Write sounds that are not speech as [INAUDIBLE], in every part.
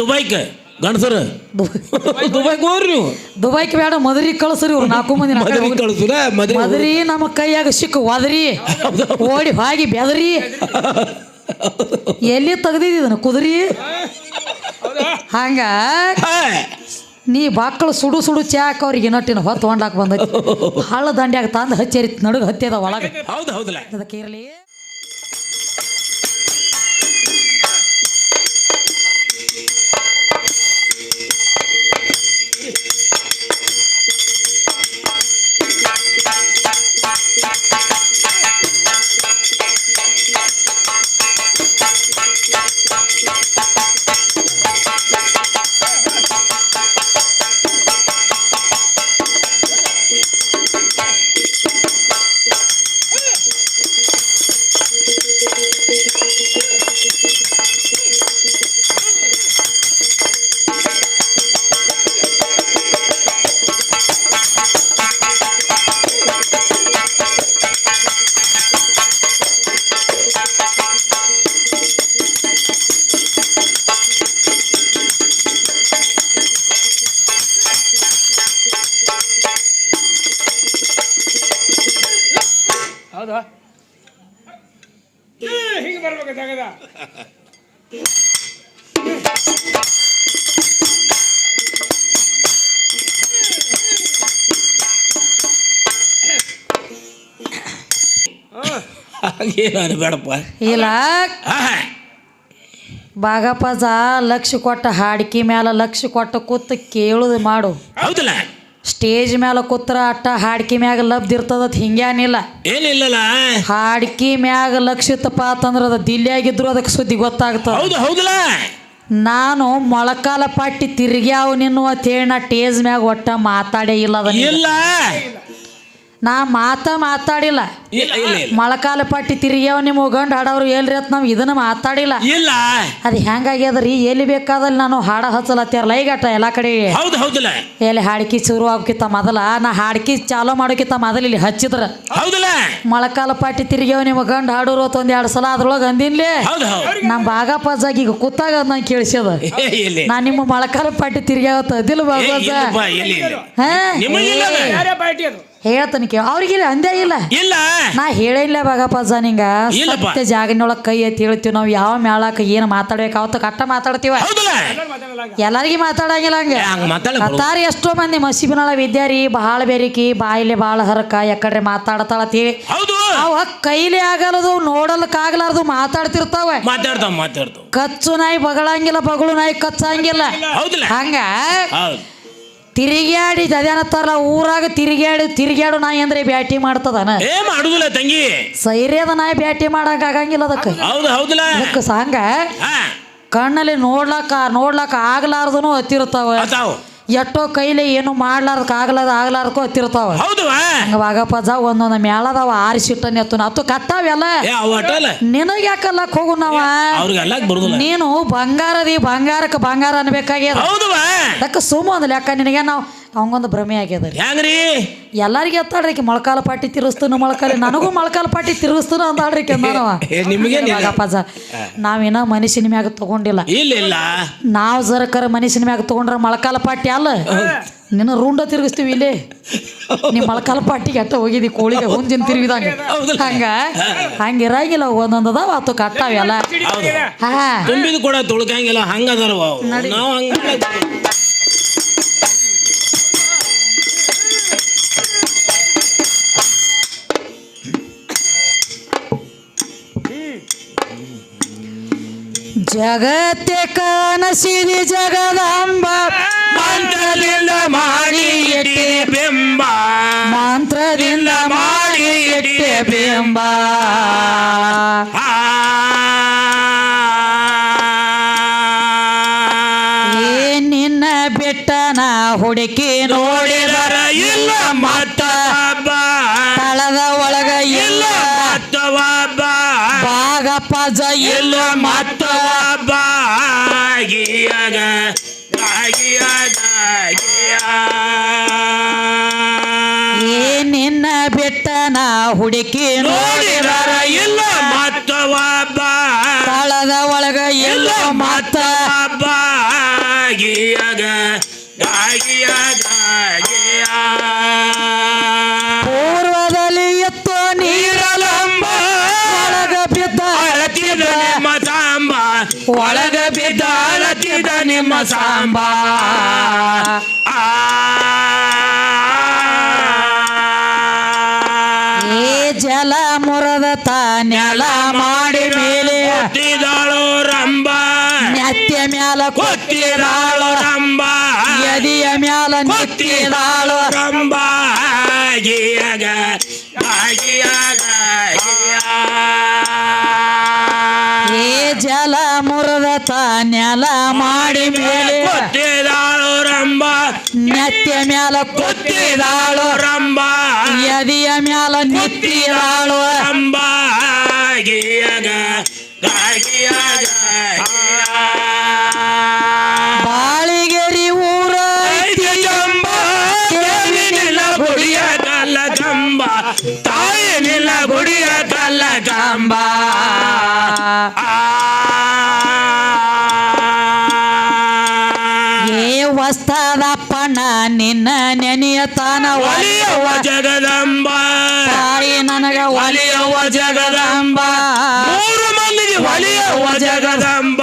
ದುಬೈಕ್ ಗಂಡಸರ. ದುಬೈಗೆ? ಹೋಗ್ರಿ ನೀವು. ದುಬೈಕ್ ಬೇಡ ಮದರಿ ಕಳ್ಸ್ರಿ ಇವ್ರು ನಾಲ್ಕು ಮಂದಿ ನಾಲ್ಕು ಮದುವೆ ಮಂದಿ. ಕಳ್ಸುರ ಮದರಿ ನಮ್ಮ ಕೈಯಾಗ ಸಿಕ್ಕು ಒದರಿ ಓಡಿ ಹೋಗಿ ಬೆದರಿ. ಎಲ್ಲಿ ತೆಗ್ದಿದ್ದ ಕುದುರಿ? ಹಂಗ? ನೀ ಬಾಕ್ಕಳು ಸುಡು ಸುಡು ಚಾಕ್ ಅವ್ರಿಗೆ ನಟ್ಟಿನ ಹೊತ್ತು ಹೊಂಡಾಕ್ ಬಂದೈತಿ. ಹಳ್ಳ ದಂಡ್ಯಾಗ ತಂದು ಹಚ್ಚೇರಿ ನಡುಗ ಹತ್ತಿದ ಒಳಗೆ. ಹೌದು ಹೌದಲ್ಲ ಅದಕ್ಕೆ ಇರಲಿ. ಹಾಗೇನು ಬೇಡಪ್ಪ. ಇಲ್ಲ. ಬಾಗಪ್ಪ ಜಾ ಲಕ್ಷ ಕೊಟ್ಟ ಹಾಡಿಕೆ ಮ್ಯಾಲ ಲಕ್ಷ ಕೊಟ್ಟ ಕೂತ್ ಕೇಳುದು ಮಾಡು. ಹೌದಲ್ಲ? ಸ್ಟೇಜ್ ಮ್ಯಾಲ ಕೂತ್ರ ಅಟ್ಟ ಹಾಡಿಕೆ ಮ್ಯಾಗ ಲಬ್ಧ ಇರ್ತದತ್ ಹಿಂಗ್ಯಾನಿಲ್ಲ. ಏನಿಲ್ಲಲ್ಲ. ಹಾಡಿಕೆ ಮ್ಯಾಗ ಲಕ್ಷ ಇತ್ತಪ್ಪ ಅಂತಂದ್ರ ಅದು ದಿಲ್ಲಿಯಾಗಿದ್ರು ಅದಕ್ಕೆ ಸುದ್ದಿ ಗೊತ್ತಾಗ್ತದ. ಹೌದು ಹೌದಲ್ಲ? ನಾನು ಮೊಳಕಾಲ ಪಟ್ಟಿ ತಿರ್ಗ್ಯಾವ ನಿನ್ನುವ ತೇಣ ಟೇಜ್ ಮ್ಯಾಗ ಒಟ್ಟ ಮಾತಾಡೇ ಇಲ್ಲ ಅದನ್ನ ಇಲ್ಲ. ನಾ ಮಾತ ಮಾತಾಡಿಲ್ಲ. ಇಲ್ಲ ಇಲ್ಲ ಇಲ್ಲ. ಮೊಳಕಾಲ ಪಟ್ಟಿ ತಿರುಗ್ಯಾವ ನಿಮ್ಮ ಗಂಡ ಹಾಡವ್ರು ಎಲ್ರಿ ಅಂತ ನಾವು ಇದನ್ನ ಮಾತಾಡಿಲ್ಲ. ಇಲ್ಲ. ಅದು ಹೆಂಗಾಗ್ಯದ್ರಿ ಎಲ್ಲಿ ಬೇಕಾದಲ್ಲಿ ನಾನು ಹಾಡ ಹಚ್ಚಲತ್ಯಾರಲ್ಲ ಲೈಗಟ್ಟ ಎಲ್ಲ ಕಡೆ. ಹೌದು ಹೌದಲ್ಲ. ಎಲ್ಲಿ ಹಾಡ್ಕಿ ಶುರು ಆಗ್ಕಿತ್ತ ಮೊದಲ ನಾ ಹಾಡ್ಕಿ ಚಾಲೋ ಮಾಡೋಕಿತ್ತ ಮೊದಲ ಇಲ್ಲಿ ಹಚ್ಚಿದ್ರ. ಹೌದಿಲ್ಲ. ಮೊಳಕಾಲ ಪಾಟಿ ತಿರ್ಗ್ಯಾವ ನಿಮ್ಮ ಗಂಡ ಹಾಡೋರು ಅಂತ ಒಂದ್ ಎರಡು ಸಲ ಅದ್ರೊಳಗೆ ಅಂದಿನ್ಲಿ. ಹೌದು ಬಾಗ ನಮ್ಮ ಬಾಗಪ್ಪ ಈಗ ಕೂತಾಗ ನಂಗೆ ಕೇಳಿಸ್ಯದ. ಇಲ್ಲ. ನಾ ನಿಮ್ಮ ಮೊಳಕಾಲ ಪಟ್ಟಿ ತಿರುಗ್ಯಾವತ್ತ ಅದಿಲ್ಲ ಬಾಗ ಬಾಗಪ್ಪ ಇಲ್ಲ ಹಾ? ನಿಮಗಿಲ್ಲ ಅದು. ಯಾರೇ ಪಾರ್ಟಿ ಅದು? ಹೇಳ್ತಾನೆ ಕೇಳ. ಅವ್ರಿಗಿಲ್ಲ ಅಂದೇ ಇಲ್ಲ. ಇಲ್ಲ. ನಾ ಹೇಳಿಲ್ಲ ಬಾಗಪ್ಪ ನಿಂಗ. ಇಲ್ಲಪ್ಪ. ಸತ್ಯ ಜಾಗನೊಳಗೆ ಕೈ ಎತ್ತಿ ಹೇಳ್ತೀವಿ ನಾವು ಯಾವ ಮೇಳಕ್ಕೆ ಏನು ಮಾತಾಡ್ಬೇಕು ಅವತ್ತು ಕಟ್ಟ ಮಾತಾಡ್ತೀವ? ಹೌದಲ್ಲ. ಎಲ್ಲರಿಗೂ ಮಾತಾಡಂಗಿಲ್ಲ ಹಂಗೆ. ಏ, ಹಂಗ್ ಎಷ್ಟೋ ಮಂದಿ ಮಸೀಬಿನಾಳ ವಿದ್ಯಾರಿ ಬಹಳ ಬೇರಿಕಿ ಬಾಯಿಲೆ ಭಾಳ ಹರಕ ಯಾಕಡ್ರೆ ಮಾತಾಡತಾಳತ್ತೀವಿ ಹೌದು. ಅವ ಕೈಲಿ ಆಗಲ್ಲದು ನೋಡಲಕ್ಕಾಗಲಾರ್ದು ಮಾತಾಡ್ತಿರ್ತಾವ. ಮಾತಾಡ್ತಾವ ಮಾತಾಡ್ತಾವ. ಕಚ್ಚು ನಾಯಿ ಬಗಳಂಗಿಲ್ಲ ಬಗಳು ನಾಯಿ ಕಚ್ಚಂಗಿಲ್ಲ. ಹೌದಲ್ಲ? ಹಂಗ? ಹೌದು. ತಿರುಗ್ಯಾಡಿ ಅದೇನತ್ತಾರಲ್ಲ ಊರಾಗ ತಿರುಗಾಡು ತಿರುಗಾಡು ನಾಯಿ ಅಂದ್ರೆ ಬ್ಯಾಟಿ ಮಾಡ್ತದನ ಏ ಮಾಡುದಿಲ್ಲ ತಂಗಿ. ಸೈರ್ಯದ ನಾಯಿ ಬ್ಯಾಟಿ ಮಾಡಕ್ ಆಗಂಗಿಲ್ಲ ಅದಕ್ಕೆ. ಹೌದು ಹೌದಲ್ಲ. ಅದಕ್ಕೆ ಸಾಂಗ? ಕಣ್ಣಲ್ಲಿ ನೋಡ್ಲಕ್ಕ ನೋಡ್ಲಕ್ಕ ಆಗ್ಲಾರ್ದನು ಹತ್ತಿರ್ತಾವ ಎಷ್ಟೋ ಕೈಲಿ ಏನು ಮಾಡ್ಲಾರ್ದಕ್ಕೆ ಆಗ್ಲಾರ ಆಗ್ಲಾರ್ಕೋ ಹತ್ತಿರ್ತಾವ ಹೌದವಾ? ಒಂದೊಂದ್ ಬಾಗಪ್ಪ ಒಂದೊಂದು ಮೇಳದವ ಆರಿಸಿಟ್ಟನೆ ಎತ್ತು ಅತ್ತು ಕತ್ತಾವೆಲ್ಲ ನಿನಗೆ ಯಾಕಲ್ಲಕ್ ಹೋಗು ನಾವ ನೀನು ಬಂಗಾರದಿ ಬಂಗಾರಕ್ಕೆ ಬಂಗಾರ ಅನ್ಬೇಕಾಗ್ಯದ. ಅದಕ್ಕೆ ಸುಮ್ಮ ಒಂದು ಲೆಕ್ಕ ನಿನಗೆ ನಾವು ಅವಂಗೊಂದು ಭ್ರಮೆ ಆಗ್ಯದ ರೀ. ಹೆಂಗ್ರಿ? ಎಲ್ಲರಿಗೆ ಎತ್ತಾಡ್ರಿ ಆಕಿ ಮೊಳಕಾಲ ಪಾಟಿ ತಿರುಸ್ತಾನ ಮೊಳಕಾಲ ನನಗೂ ಮೊಳಕಾಲ ಪಾಟಿ ತಿರುಗಿಸ್ತಾನ ಅಂತಾಡ್ರಿ ಕೆಂದಾನವ [LAUGHS] ಏ, ನಿಮಗೇನಿಲ್ಲ. ಬಾಗಪ್ಪಜ ನಾವಿನ್ನ ಮನುಷ್ಯನ ಮ್ಯಾಗ ತಗೊಂಡಿಲ್ಲ. ಇಲ್ಲ ಇಲ್ಲ. ನಾವು ಜರಕರ ಮನುಷ್ಯನ ಮ್ಯಾಗ ತಗೊಂಡ್ರ ಮೊಳಕಾಲ ಪಾಟಿ ಅಲ್ಲ? ನಿನ್ನ ರೂಂಡ ತಿರುಗಿಸ್ತೀವಿ ಇಲ್ಲಿ. ನೀ ಮೊಳಕಾಲ ಪಾಟಿಗೆ ಎತ್ತ ಹೋಗಿದಿ ಕೋಳಿಗೆ ಹುಂಜಿನ ತಿರುಗಿದಂಗ. ಹೌದಲ್ಲ? ಹಂಗ? ಹಂಗಿರಂಗಿಲ್ಲ ಒಂದೊಂದು ಅದಾವ ಅತ್ತು ಕಟ್ಟಾವೆಲ್ಲ. ಹಾ ತುಂಬಿದ ಕೂಡ ತುಳ್ಕಂಗಿಲ್ಲ ಹಂಗದಾರ ನಾವು ಹಂಗ ಜಗತ್ತೆ ಕನಸಿದಿ ಜಗದಾಂಬ. ಮಂತ್ರದಿಂದ ಮಾಡಿ ಎಟ್ಟೆ ಬಿಂಬ. ಮಂತ್ರದಿಂದ ಮಾಡಿ ಎಟ್ಟೆ ಬಿಂಬ. ಏನಿನ್ನ ಏ ನಿನ್ನ ಬೆಟ್ಟನ ಹುಡುಕಿ ಬೆಟ್ಟನ ಹುಡುಕಿ ನೋಡಿದರ ನೋಡಿದರ ಇಲ್ಲ ಮತ್ತ ಒಬ್ಬ. ತಳದ ಒಳಗ ಇಲ್ಲ ಇಲ್ಲ ಮತ್ತ ಮತ್ತ ಒಬ್ಬ. ಗಿಯಗ ಗಾಗಿಯ ಗಾಗಿಯ ಪೂರ್ವದಲ್ಲಿ ಎತ್ತೋ ನೀರಲಂಬ ಒಳಗ ಬಿದ್ದ ಅಳತಿದ ನಿಮ್ಮ ಸಾಂಬ ಒಳಗ ಬಿದ್ದ ಅಳತಿದ ನಿಮ್ಮ ಸಾಂಬ ಜಲ ಮುರದ ನೆಲ ಮಾಡಿ ಮೇಲೆ. ಹುಟ್ಟಿದಾಳು ರಂಬ ನೆತ್ತಿಯ ಮ್ಯಾಲ ಕೊಟ್ಟಿದಾಳು ರಂಬ ಎದಿಯ ಮ್ಯಾಲ ಕೊತ್ತಿದಾಳು ರಂಬ ಏ ಜಲ ಮುರದ ನೆಲ ಮಾಡಿ ಮೇಲೆ ನೆತ್ಯ ಮ್ಯಾಲ ಕುತ್ತಿದಾಳು ರಂಬ. ಎದಿಯ ಮ್ಯಾಲ ನಿತ್ತಿದಾಳು ರಂಬ ಗಿಯಗ ಜಗದಂಬ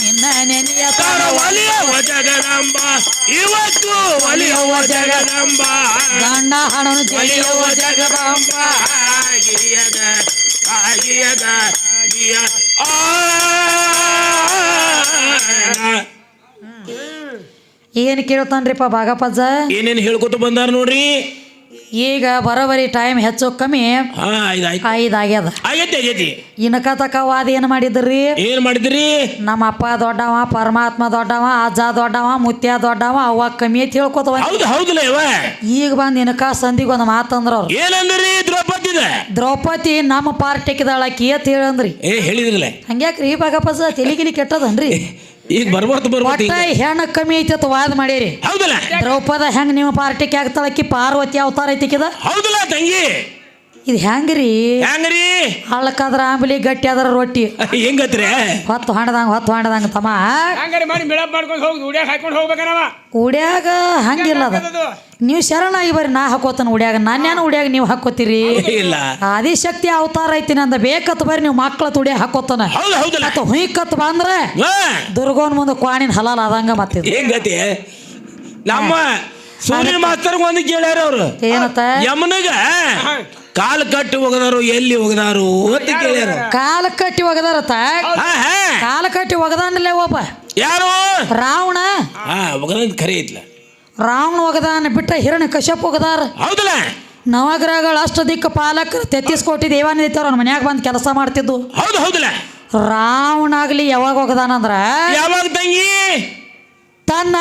ನಿನ್ನ ಒಲಿಯವ ಇವತ್ತು ಒಲಿಯವ ಜಗದಂಬ. ಗಂಡ ಹಣನು ಒಲಿಯವ ಜಗದಂಬ. ಆ. ಏನ್ ಕೇಳ್ತಾನ್ರಿಪ್ಪ ಭಾಗಪಜ್ಜ ಏನೇನ್ ಹೇಳ್ಕೊತ ಬಂದಾರ ನೋಡ್ರಿ? ಈಗ ಬರೋಬರಿ ಟೈಮ್ ಹೆಚ್ಚು ಕಮ್ಮಿ ಹಾ ಇದಾಯ್ತು ಐದ್ ಆಗ್ಯದ. ಆಗೈತಿ ಆಗೈತಿ. ಇನಕ ತಕ ವಾದ ಏನ್ ಮಾಡಿದ್ರಿ? ಏನ್ ಮಾಡಿದ್ರಿ? ನಮ್ಮ ಅಪ್ಪ ದೊಡ್ಡವ ಪರಮಾತ್ಮ ದೊಡ್ಡವ ಅಜ್ಜ ದೊಡ್ಡವ ಮುತ್ಯ ದೊಡ್ಡವ ಅವ್ವ ಕಮ್ಮಿ ಐತಿ ಹೇಳ್ಕೊತವ ಹೌದು ಹೌದಲ್ಲ ಇವ. ಈಗ ಬಂದ್ ಇನಕ ಸಂದಿಗೆ ಒಂದು ಮಾತಂದ್ರ ಅವ್ರು. ಏನಂದ್ರಿ ದ್ರೌಪದಿ ದ್ರೌಪದಿ ನಮ್ಮ ಪಾರ್ಟಿಕ್ಕಿದಾಳಕಿ ಅಂತ ಹೇಳಂದ್ರಿ. ಏ ಹೇಳಿದ್ರಲ್ಲ. ಹಂಗ್ಯಾಕ್ರಿ ಬಾಗಪ್ಪ ತಿಳಿಗಿಲಿ ಕೆಟ್ಟದನ್ರಿ? ಈಗ ಬರ್ಬೋದು ಬರ್ಬೋದು ಹೆಣ್ಣ ಕಮ್ಮಿ ಐತಿ ಅಂತ ವಾದ ಮಾಡಿರಿ ಹೌದಲ್ಲ? ದ್ರೌಪದ ಹೆಂಗ್ ನಿಮ್ಮ ಪಾರ್ಟಿ ಆಗ್ತಾಳಕಿ ಪಾರ್ವತಿ ಅವತಾರ ಐತಿಕಿದ ಹೌದಲ್ಲ ತಂಗಿ? ಇದು ಹೆಂಗ್ರಿ? ಹೆಂಗ್ರಿ? ಹಳ್ಳಕ್ಕಾದ್ರ ಆಂಬಲಿ ಗಟ್ಟಿ ಆದ್ರ ರೊಟ್ಟಿ ಹೆಂಗತ್ರಿ ಹೊತ್ತು ಹಾಡದಂಗ ಹೊತ್ತು ಹಾಡದಂಗ ತಮ್ಮ. ಹಂಗಾರೆ ಮಾಡಿ ಮಿಳಪ್ ಮಾಡ್ಕೊಂಡು ಹೋಗಿ ಉಡ್ಯಾಗ ಹಾಕೊಂಡು ಹೋಗ್ಬೇಕನವ? ಉಡ್ಯಾಗ ಹಂಗಿಲ್ಲ ಅದು? ನೀವು ಶರಣಾಗಿ ಬರ್ರಿ ನಾ ಹಾಕೋತಾನ ಉಡ್ಯಾಗ. ನಾನ್ಯಾನ ಉಡ್ಯಾಗ ನೀವು ಹಾಕೋತೀರಿ? ಇಲ್ಲ. ಆದಿಶಕ್ತಿ ಅವತಾರ ಐತಿ ನಂದ ಬೇಕತ್ ಬರ್ರಿ ನೀವು ಮಕ್ಕಳ ತುಡಿಯಾಗ ಹಾಕೋತಾನ. ಹೌದು ಹೌದಲ್ಲ ಮತ್ತ ಹುಯ್ಕತ್ ಬಂದ್ರೆ ದುರ್ಗೋನ್ ಮುಂದೆ ಕ್ವಾಣಿನ ಹಲಾಲ್ ಆದಂಗ ಮತ್ತೆ ಕಾಲು ನಮ್ಮ ಸೂರ್ಯ ಮಾಸ್ತರ್ ಒಂದು ಕೇಳ್ಯಾರ ಅವ್ರು. ಏನತ್ತ? ಯಮನಗ ಕಾಲ್ ಕಟ್ಟಿ ಹೋಗದಾರು ಎಲ್ಲಿ ಹೋಗದಾರು ಅಂತ ಕೇಳ್ಯಾರ ಕಾಲ ಕಟ್ಟಿ ಒಗದಾರತ್ತ? ಹಾ ಹಾ. ಕಾಲ ಕಟ್ಟಿ ಒಗದಾನಲ್ಲೇ ಒಬ್ಬ. ಯಾರು? ರಾವಣ. ಹಾ ಒಗದಂತ ಖರೆ ಐತ್ಲ. ರಾವಣ ಒಗದಾನ ಬಿಟ್ಟ ಹಿರಣ್ಯ ಕಶ್ಯಪ್ ಒಗದಾರ. ಹೌದಲ್ಲ? ನವಗ್ರಹಗಳ ಅಷ್ಟ ದಿಕ್ಕ ಪಾಲಕರು ತೆತ್ತಿಸ್ ಕೋಟಿ ದೇವಾನಿತ್ತವ್ರ ಅವ್ನ ಮನ್ಯಾಗ ಬಂದು ಕೆಲಸ ಮಾಡ್ತಿದ್ದು. ಹೌದು ಹೌದಲ್ಲ? ರಾವಣ ಆಗ್ಲಿ ಯಾವಾಗ ಒಗದಾನಂದ್ರ ಯಾವಾಗ ತಂಗಿ? ತನ್ನ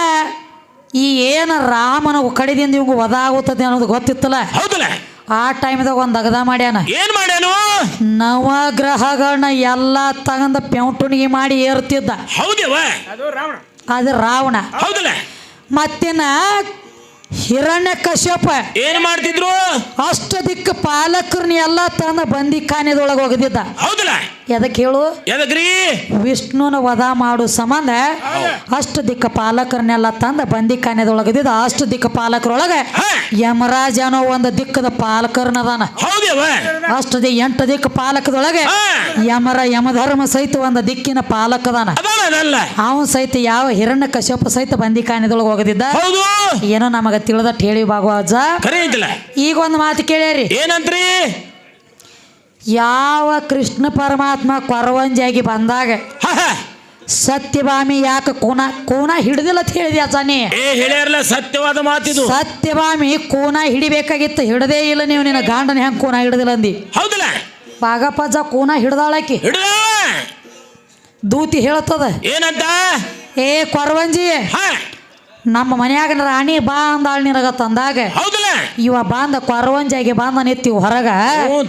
ಈ ಏನ ರಾಮನ ಕಡಿದಿಂದ ಇವಂಗ ವಧ ಆಗುತ್ತದೆ ಅನ್ನೋದು ಗೊತ್ತಿತ್ತಲ್ಲ? ಹೌದಲ್ಲ? ಆ ಟೈಮ್ದಾಗ ಒಂದು ಅಗದ ಮಾಡ್ಯಾನ. ಏನ್ ಮಾಡ್ಯಾನು? ನವಗ್ರಹಗಳನ್ನ ಎಲ್ಲ ತಗಂದ ಪೆಂಟುಣಿಗೆ ಮಾಡಿ ಏರ್ತಿದ್ದ. ಹೌದೇವ? ಅದು ರಾವಣ. ಅದು ರಾವಣ. ಹೌದಲ್ಲ? ಮತ್ತಿನ ಹಿರಣ್ಯ ಕಶ್ಯಪ. ಏನ್ ಮಾಡ್ತಿದ್ರು? ಅಷ್ಟ ದಿಕ್ಕ ಪಾಲಕರನ್ನ ಎಲ್ಲಾ ತಂದ ಬಂದಿ ಕಾನೆದೊಳಗೆ ಒಗದಿದ್ದ ಹೌದಲ್ಲ? ಎದಕ್ಕೆ ಹೇಳು? ಎದಕ್ರಿ? ವಿಷ್ಣುನ ವಧ ಮಾಡು ಸಂಬಂಧ ಅಷ್ಟು ದಿಕ್ಕ ಪಾಲಕರನ್ನೆಲ್ಲ ತಂದ ಬಂದಿ ಖಾನೆದೊಳಗದಿದ್ದ ಅಷ್ಟು ದಿಕ್ಕ ಪಾಲಕರೊಳಗೆ ಯಮರಾಜ ಅನ್ನೋ ಒಂದು ದಿಕ್ಕದ ಪಾಲಕರ್ನದಾನ. ಅಷ್ಟು ಅಷ್ಟ ದಿ ಎಂಟು ದಿಕ್ಕ ಪಾಲಕದೊಳಗೆ ಯಮರ ಯಮಧರ್ಮ ಸಹಿತ ಒಂದು ದಿಕ್ಕಿನ ಪಾಲಕದಾನ. ಅವನ್ ಸಹಿತ ಯಾವ ಹಿರಣ್ಯ ಕಶ್ಯಪ ಸಹಿತ ಬಂದಿ ಖಾನೆದೊಳಗೆ ಹೋಗದಿದ್ದ? ಏನೋ ನಮಗ ತಿಳಿದ ಹೇಳಿ ಭಾಗವಾಜ. ಈಗ ಒಂದು ಮಾತು ಕೇಳ್ಯಾರಿ. ಏನಂತ್ರಿ? ಯಾವ ಕೃಷ್ಣ ಪರಮಾತ್ಮ ಕೊರವಂಜಿಯಾಗಿ ಬಂದಾಗ. ಸತ್ಯಭಾಮಿ ಯಾಕೆ ಕೂನ ಕೂನ ಹಿಡಿದಿಲ್ಲ ಅಂತ ಹೇಳಿದೆ ಅಜ್ಜಾನಿ? ಏ ಹೇಳ್ಯಾರಲ್ಲ ಸತ್ಯವಾದ ಮಾತಿದು. ಸತ್ಯಭಾಮಿ ಕೂನ ಹಿಡಿಬೇಕಾಗಿತ್ತು ಹಿಡದೇ ಇಲ್ಲ ನೀವು ನಿನ್ನ ಗಂಡನ ಹೆಂಗ್ ಕೂನ ಹಿಡಿದಿಲ್ಲ ಅಂದಿ? ಹೌದಲ್ಲ. ಬಾಗಪ್ಪಜ್ಜ ಕೂನ ಹಿಡ್ದಾಳಕಿ. ಹಿಡ ದೂತಿ ಹೇಳ್ತದ ಏನಂತ? ಏ ಕೊರವಂಜಿ. ಹ. ನಮ್ಮ ಮನ್ಯಾಗ ರಾಣಿ ಬಾ ಅಂದಾಳ ನಿನಗ ತಂದಾಗ ಹೌದಲ್ಲ? ಇವ ಬಾಂದ ಕೊರವಂಜಾಗಿ ಬಾಂದ ನಿತ್ತೀವಿ ಹೊರಗ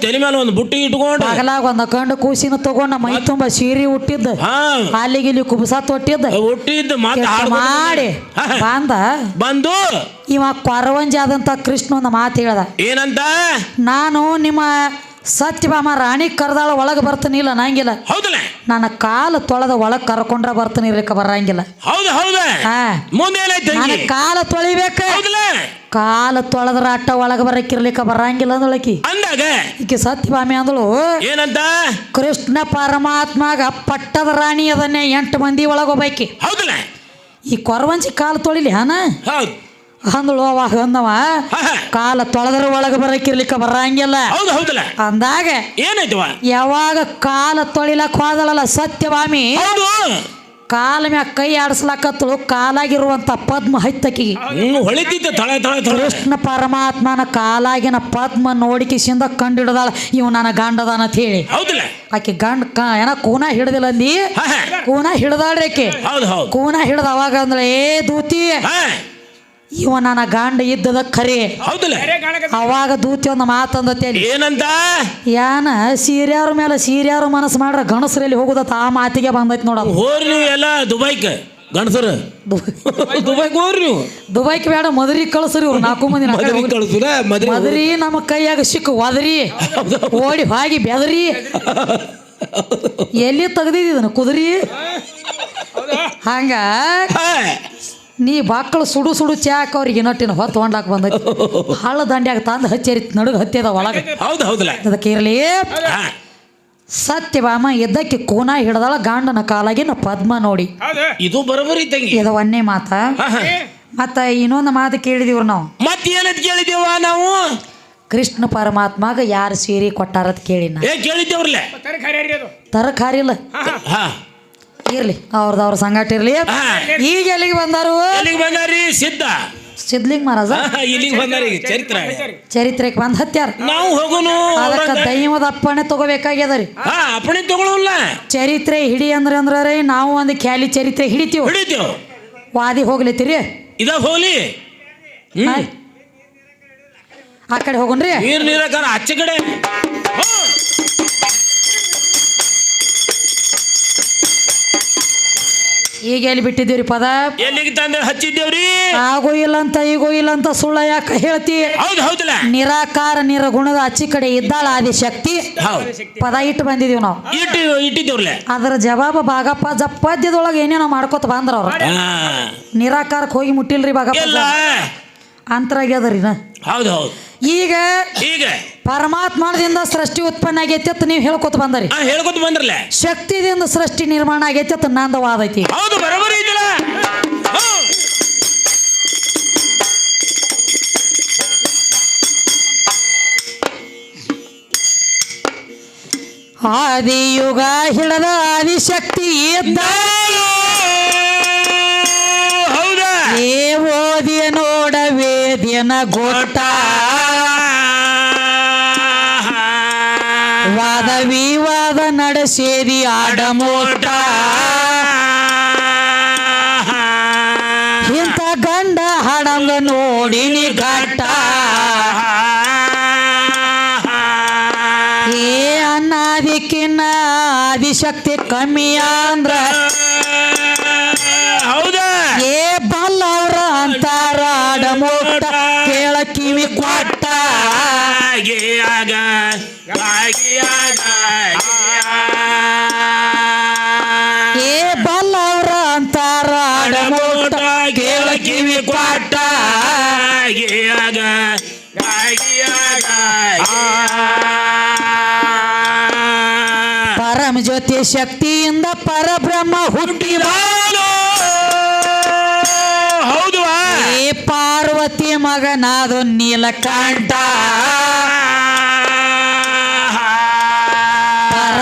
ತಲೆ ಮೇಲೆ ಒಂದು ಬುಟ್ಟಿ ಇಟ್ಕೊಂಡು. ಬಗಲಾಗ ಒಂದು ಕಂಡು ಕೂಸಿನ ತಗೊಂಡ ಮೈ ತುಂಬ ಸೀರೆ ಹುಟ್ಟಿದ್ದ ಅಲ್ಲಿಗೆ ಇಲ್ಲಿ ಕುಬಸ ತೊಟ್ಟಿದ್ದ. ಹುಟ್ಟಿದ್ದ ಮಾಡಿ. ಬಾಂದ. ಬಂದು. ಇವ ಕೊರವಂಜಿ ಆದಂತ ಕೃಷ್ಣ ಒಂದು ಮಾತು ಹೇಳ್ದ. ಏನಂತ? ನಾನು ನಿಮ್ಮ ಸತ್ಯಭಾಮ ರಾಣಿ ಕರ್ದಾಳ ಒಳಗೆ ಬರ್ತಾನಿಲ್ಲ ನಂಗಿಲ್ಲ. ಹೌದಲ್ಲ ನನ್ನ ಕಾಲು ತೊಳೆದ ಒಳಗೆ ಕರ್ಕೊಂಡ್ರ ಬರ್ತೀನಿ ಇರ್ಲಿಕ್ಕೆ ಬರಂಗಿಲ್ಲ. ಹೌದು ಹೌದು. ಹಾ. ಮುಂದೆ ನನ್ನ ಕಾಲ ತೊಳಿಬೇಕ? ಕಾಲ ಕಾಲು ತೊಳೆದ್ರ ಅಟ್ಟ ಒಳಗೆ ಬರಕ್ಕಿರ್ಲಿಕ್ಕೆ ಬರಂಗಿಲ್ಲ ಅಂದಳಕಿ. ಅಂದಾಗ? ಈಕೆ ಸತ್ಯಭಾಮಿ ಅಂದಳು ಏನಂತ? ಕೃಷ್ಣ ಪರಮಾತ್ಮಗ ಪಟ್ಟದ ರಾಣಿ ಅದನ್ನೇ ಎಂಟು ಮಂದಿ ಒಳಗೆ ಹೋಗ್ಬೇಕಿ ಹೌದಲ್ಲ ಈ ಕೊರವಂಜಿ ಕಾಲು ತೊಳಿಲಿ ಹಾನ? ಹೌದು. ಅಂದಳು ಅಂದವ. ಕಾಲ ತೊಳೆದ್ರ ಒಳಗೆ ಬರಕಿರ್ಲಿಕ್ಕ ಬರಂಗಿಲ್ಲ. ಹೌದು ಹೌದಲ್ಲ. ಅಂದಾಗ ಏನಾಯ್ತವ ಯಾವಾಗ ಕಾಲ ತೊಳಿಲಕ್ ಹೋದಳಲ್ಲ ಸತ್ಯವಾಮಿ ಕಾಲ ಮ್ಯಾಗ ಕೈ ಆಡಿಸ್ಲಾಕತ್ತಳು ಕಾಲಾಗಿರುವಂತ ಪದ್ಮ ತಳ ಕೃಷ್ಣ ಪರಮಾತ್ಮನ ಕಾಲಾಗಿನ ಪದ್ಮ ನೋಡಿಕಿಸಿಂದ ಕಂಡಿಡ್ದಾಳ. ಇವ್ ನನ್ನ ಗಂಡದಾನ ಅಂತ ಹೇಳಿ. ಆಕೆ ಗಂಡ ಕ ಏನ ಕೂನ ಹಿಡ್ದಿಲ್ಲ ಅಂದಿ. ಕೂನ ಹಿಡ್ದಾಳ್ರಿ ಆಕೆ. ಕೂನ ಹಿಡ್ದ ಅವಾಗ ಅಂದ್ರೆ ಏ ದೂತಿ ಇವ ನನ್ನ ಗಂಡ ಇದ್ದದ ಹೌದಲ್ಲ? ಕಾಣಕತ್ತ ಅವಾಗ ದೂತಿ ಒಂದು ಮಾತಂದತ್ತೇಳಿ ಏನಂತ? ಯಾನ ಸೀರ್ಯಾರ ಮೇಲೆ ಸೀರ್ಯಾರು ಮನಸ್ಸು ಮಾಡ್ರ ಗಣಸರಲ್ಲಿ ಹೋಗುದತ್ತ ಆ ಮಾತಿಗೆ ಬಂದೈತಿ ನೋಡ ಹೋರಿ ನೀವು ಎಲ್ಲ ದುಬೈಕ್ ಗಣಸರ? ದುಬೈಕ್. ನೀವು? ದುಬೈಕ್ ಬೇಡ ಮದರಿ ಕಳ್ಸ್ರಿ ಇವ್ರು ನಾಲ್ಕು ಮಂದಿ ಮದ್ರಿ ಮದರಿ ನಮ್ಮ ಕೈಯಾಗ ಸಿಕ್ಕು ಒದರಿ. ಓಡಿ ಹೋಗಿ ಬೆದರಿ. ಎಲ್ಲಿ ತೆಗ್ದಿದ್ದು ಕುದುರಿ? ಹಂಗ. ನೀ ಬಾಕ್ಳು ಸುಡು ಸುಡು ಚಾಕ್ ಅವ್ರಿಗೆ ಇನ್ನೊಟ್ಟಿನ ಹೊತ್ತು ಹೊಂಡಾಕ್ ಬಂದೈತಿ. ಹಳ್ಳ ದಂಡ್ಯಾಗ ತಂದು ಹಚ್ಚೇರಿ ನಡುಗ ಹತ್ತಿದ ಒಳಗೆ. ಹೌದು ಹೌದಲ್ಲ ಅದಕ್ಕೆ ಇರಲಿ. ಸತ್ಯವಾಮ ಸತ್ಯಭಾಮ ಎದ್ದಕ್ಕೆ ಕೂನ ಹಿಡ್ದಳ ಗಂಡನ ಕಾಲಾಗಿನ ಪದ್ಮ ನೋಡಿ. ಇದು ಬರುಬರಿ ತಂಗಿ ಇದು ಒಂದೇ ಮಾತ. ಮತ್ತ ಇನ್ನೊಂದು ಮಾತು ಕೇಳಿದಿವ್ರು ನಾವು. ಮತ್ತೆ ಏನಂತ ಕೇಳಿದೇವ ನಾವು? ಕೃಷ್ಣ ಪರಮಾತ್ಮಗ ಯಾರು ಸೀರೆ ಕೊಟ್ಟಾರತ್ ಕೇಳಿ ನಾ. ಏ ಕೇಳಿದ್ದೇವ್ರಲ್ಲ? ತರ ಖರೆ ಇರ್ಲಿ. ಅವ್ರದ್ದು ಅವ್ರ ಸಂಗಾಟ ಇರ್ಲಿ. ಈಗ ಎಲ್ಲಿಗೆ ಬಂದಾರು? ಎಲ್ಲಿಗೆ ಬಂದಾರಿ ಸಿದ್ಧ. ಸಿದ್ಲಿಂಗ್ ಮಹಾರಾಜ? ಹಾ, ಇಲ್ಲಿಗೆ ಬಂದಾರಿ ಚರಿತ್ರ ಚರಿತ್ರೆಗೆ ಬಂದ್ ಹತ್ಯಾರ. ನಾವು ಹೋಗೋನು ಅದಕ್ಕೆ ದೈವದ ಅಪ್ಪಣೆ ತಗೋಬೇಕಾಗ್ಯದ ರೀ. ಹಾ ಅಪ್ಪಣೆ ತಗೊಳ್ಳಲ್ಲ ಚರಿತ್ರೆ ಹಿಡಿ ಅಂದ್ರೆ ಅಂದ್ರೆ ರೀ ನಾವು ಒಂದು ಖ್ಯಾಲಿ ಚರಿತ್ರೆ ಹಿಡಿತೀವಿ. ಹಿಡಿತೀವಿ. ವಾದಿ ಹೋಗ್ಲಿತ್ತೀರಿ? ಇದ ಹೋಗ್ಲಿ ಆ ಕಡೆ ಹೋಗೋಣ್ರಿ. ನೀರು ನೀರ ಆಚೆ ಕಡೆ. ಈಗ ಎಲ್ಲಿ ಬಿಟ್ಟಿದ್ದೀವ್ರಿ ಪದ? ಎಲ್ಲಿಗೆ ತಂದು ಹಚ್ಚಿದ್ದೇವ್ರಿ? ಆಗೋ ಇಲ್ಲ ಅಂತ ಈಗೋ ಇಲ್ಲ ಅಂತ ಸುಳ್ಳ ಯಾಕೆ ಹೇಳ್ತಿ? ಹೌದು ಹೌದಲ್ಲ. ನಿರಾಕಾರ ನಿರಗುಣದ ಆಚಿ ಕಡೆ ಇದ್ದಾಳ ಆದಿಶಕ್ತಿ. ಶಕ್ತಿ ಪದ ಇಟ್ಟು ಬಂದಿದೀವಿ ನಾವು. ಇಟ್ಟು ಇಟ್ಟಿದ್ದೇವ್ರಲ್ಲ. ಅದರ ಜವಾಬ ಭಾಗಪ್ಪ ಜಪ್ಪದ್ಯದೊಳಗೆ ಏನೇನೋ ಮಾಡ್ಕೋತ ಬಂದ್ರ ಅವ್ರು. ನಿರಾಕಾರಕ್ಕೆ ಹೋಗಿ ಮುಟ್ಟಿಲ್ರಿ ಭಾಗಪ್ಪ ಇಲ್ಲ ಅಂತರಾಗ್ಯದರಿ ನಾ. ಹೌದು ಹೌದು. ಈಗ ಈಗ ಪರಮಾತ್ಮದಿಂದ ಸೃಷ್ಟಿ ಉತ್ಪನ್ನ ಆಗೈತಿ ಅಂತ ನೀವು ಹೇಳ್ಕೊತ ಬಂದರಿ. ಆ ಹೇಳ್ಕೊತ ಬಂದ್ರಲ್ಲ? ಶಕ್ತಿದಿಂದ ಸೃಷ್ಟಿ ನಿರ್ಮಾಣ ಆಗೈತಿ ಅಂತ ನಂದವಾದೈತಿ ವಾದ ಐತಿ. ಹೌದು ಬರೋಬರಿ. ಆದಿಯುಗ ಹಿಡದ ಆದಿಶಕ್ತಿ ಇದ್ದ ಹೌದಾ? ಏ ಓದಿಯ ನೋಡ ವೇದ್ಯನ ಗೋಟ ನಡೆಸೇದಿ ಆಡಮೋಟ ಇಂಥ ಗಂಡ ಹಣಂಗ ನೋಡಿ ನೀ ಘಟ್ಟ. ಏ ಅನ್ನಾದಿಕ್ಕಿನ್ನ ಆದಿಶಕ್ತಿ ಕಮ್ಮಿ ಅಂದ್ರ ಏ ಬಲ್ಲವ್ರ ಅಂತಾರ ಆಗಿಯಾಗ ಪರಮ ಜ್ಯೋತಿ ಶಕ್ತಿಯಿಂದ ಪರಬ್ರಹ್ಮ ಹುಟ್ಟಿದ ಹೌದು ಪಾರ್ವತಿ ಮಗನಾದ ನೀಲಕಂಠ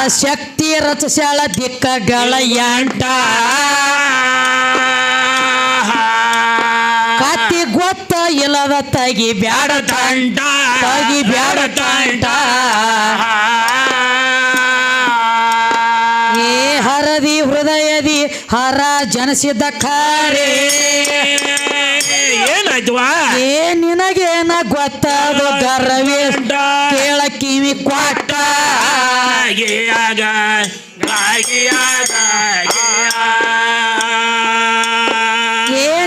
ಪರಶಕ್ತಿ ರಚಿಸ್ಯಾಳ ದಿಕ್ಕಗಳ ಎಂಟ. ಕತ್ತಿ ಗೊತ್ತ ಇಲ್ಲದ ತಗಿ ಬ್ಯಾಡ ತಂಟ. ತಗಿ ಬ್ಯಾಡ ತಂಟ. ಏ ಹರದಿ ಹೃದಯದಿ ಹರ ಜನಸಿದ ಖರೆ. ಏ ನಿನಗೇನ ಗೊತ್ತದು ಗರ್ವೇ? ಕೇಳ ಕಿವಿ ಕೊಟ್ಟ ಗಿಯಾಗ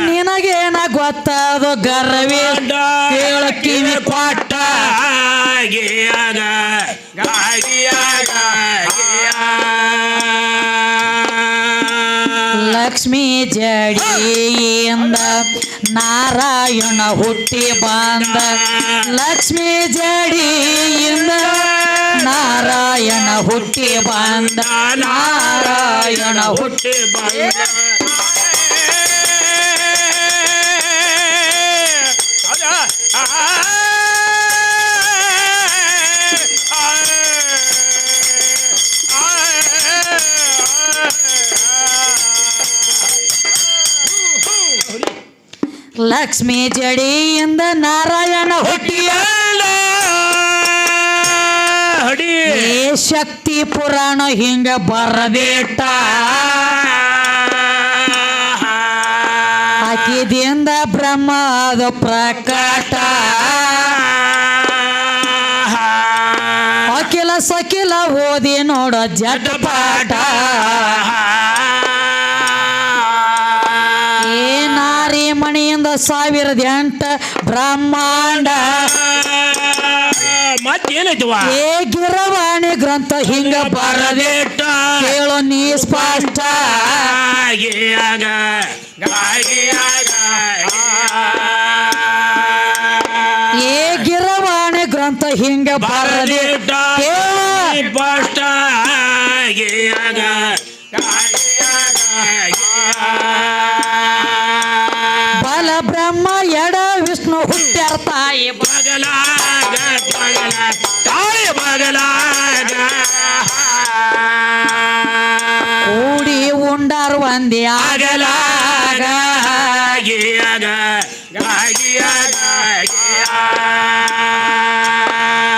ನಿನಗೆ ಏನ ಗೊತ್ತದು ಗರ್ವಿ? ಕೇಳು ಕಿವಿ ಕೊಟ್ಟ. ಲಕ್ಷ್ಮೀ ಜಡಿಯಿಂದ ನಾರಾಯಣ ಹುಟ್ಟಿ ಬಂದ. ಲಕ್ಷ್ಮೀ ಜಡಿಯಿಂದ ನಾರಾಯಣ ಹುಟ್ಟಿ ಬಂದ ನಾರಾಯಣ ಹುಟ್ಟಿ ಲಕ್ಷ್ಮೀ ಜಡಿಯಿಂದ ನಾರಾಯಣ ಹುಟ್ಟಿ ಹಡಿ. ಏ ಶಕ್ತಿ ಪುರಾಣ ಹಿಂಗ ಬರದೇಟ ಹಾಕಿದಿಂದ ಬ್ರಹ್ಮದ ಪ್ರಕಟ. ಅಖಿಲ ಸಕಿಲ ಓದಿ ನೋಡ ಜಟಪಾಟ ಏ ನಾರಿ ಮಣಿಯಿಂದ ಸಾವಿರದ ಎಂಟ ಬ್ರಹ್ಮಾಂಡ. ಮತ್ತೇನೈತವ ಏ ಗಿರವಾಣಿ ಗ್ರಂಥ ಹಿಂಗ ಬರದೆ ಬರದೇಟ ಕೇಳೋ ನೀ ಸ್ಪಷ್ಟ. ಆಗಿಯಾಗ ಗಾಗಿಯಾಗ ಏ ಗಿರವಾಣಿ ಗ್ರಂಥ ಹಿಂಗ ಬರದೆ ಬರದೇಟ ಸ್ಪಷ್ಟ. ಆಗಿಯಾಗ ಆಗಿಯಾಗ ಎಡ ವಿಷ್ಣು ಹುಟ್ಟ್ಯಾರ ತಾಯಿ ಬಗಲಾಗ ಬಗಲ ತಾಯಿ ಬಗಲಾಗ. ಕೂಡಿ ಉಂಡಾರ್ ಒಂದೇ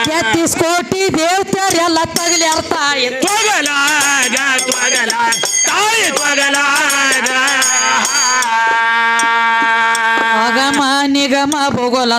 ತೆತ್ತಿಸ್ ಕೋಟಿ ದೇವತೆಯರೆಲ್ಲ ತಗಲಿ ಅರ್ಥ ತೊಗಲಾಗ ನಿಗಮ ಭೂಗೋಲ